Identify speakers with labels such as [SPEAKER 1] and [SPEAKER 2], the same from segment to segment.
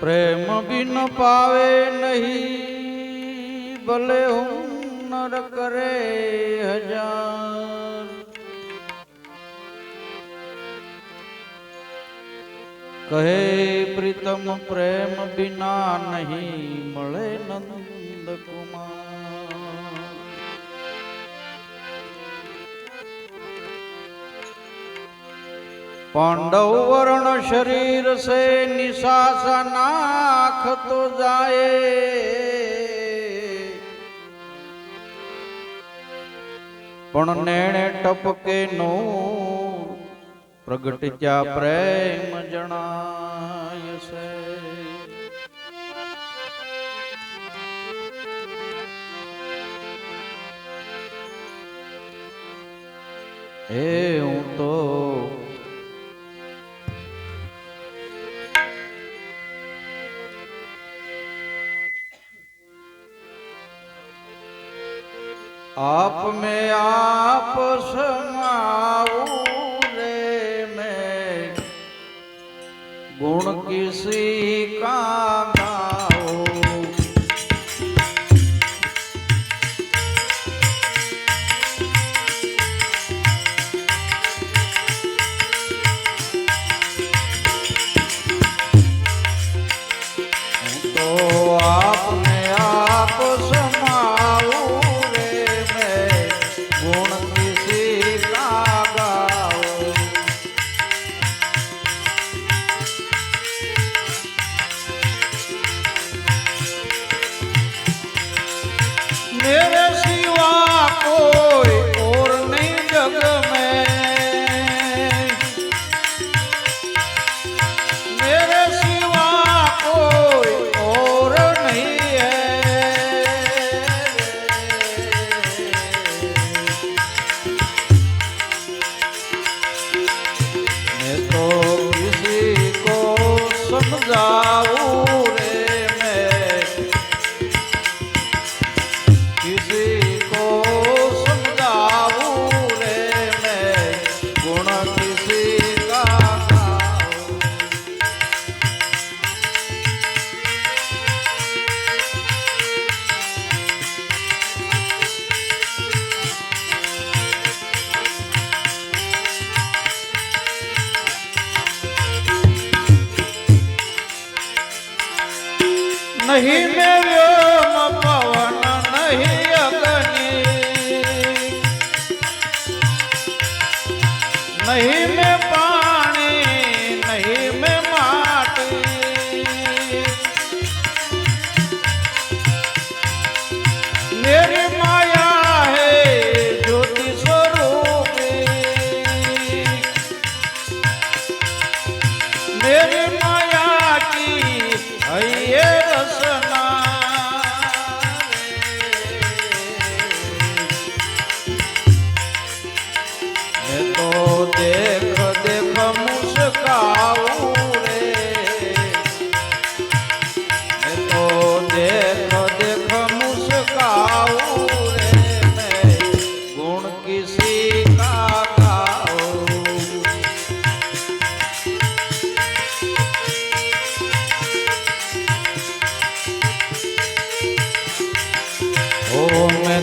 [SPEAKER 1] પ્રેમ બિન પાવે નહીં, ભલે હું નર કરે હજાર. કહે પ્રીતમ, પ્રેમ બિના નહીં, મળે નંદ કુમાર. પાંડવ વર્ણ શરીર સે નિશાસા નાખ તો જાય પણ નેણે ટપકે નો પ્રગટ જા પ્રેમ જણાય છે એ હું તો આપ મેં આપ સમાવું રે મેં. ગુણ કિસી સમજાવું him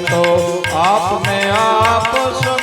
[SPEAKER 1] तो आप में आप समाऊं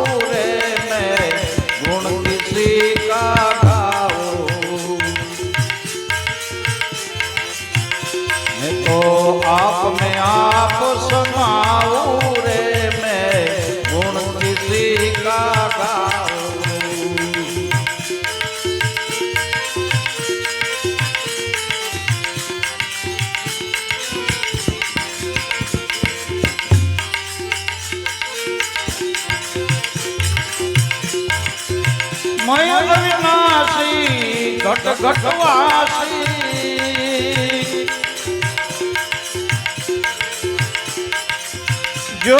[SPEAKER 1] મયર વિનાશી ઘટ ઘટવાસી જો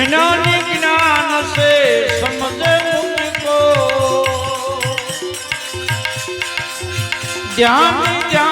[SPEAKER 1] જ્ઞાની જ્ઞાન સે સમજે મુજકો ધ્યાન ધ્યાન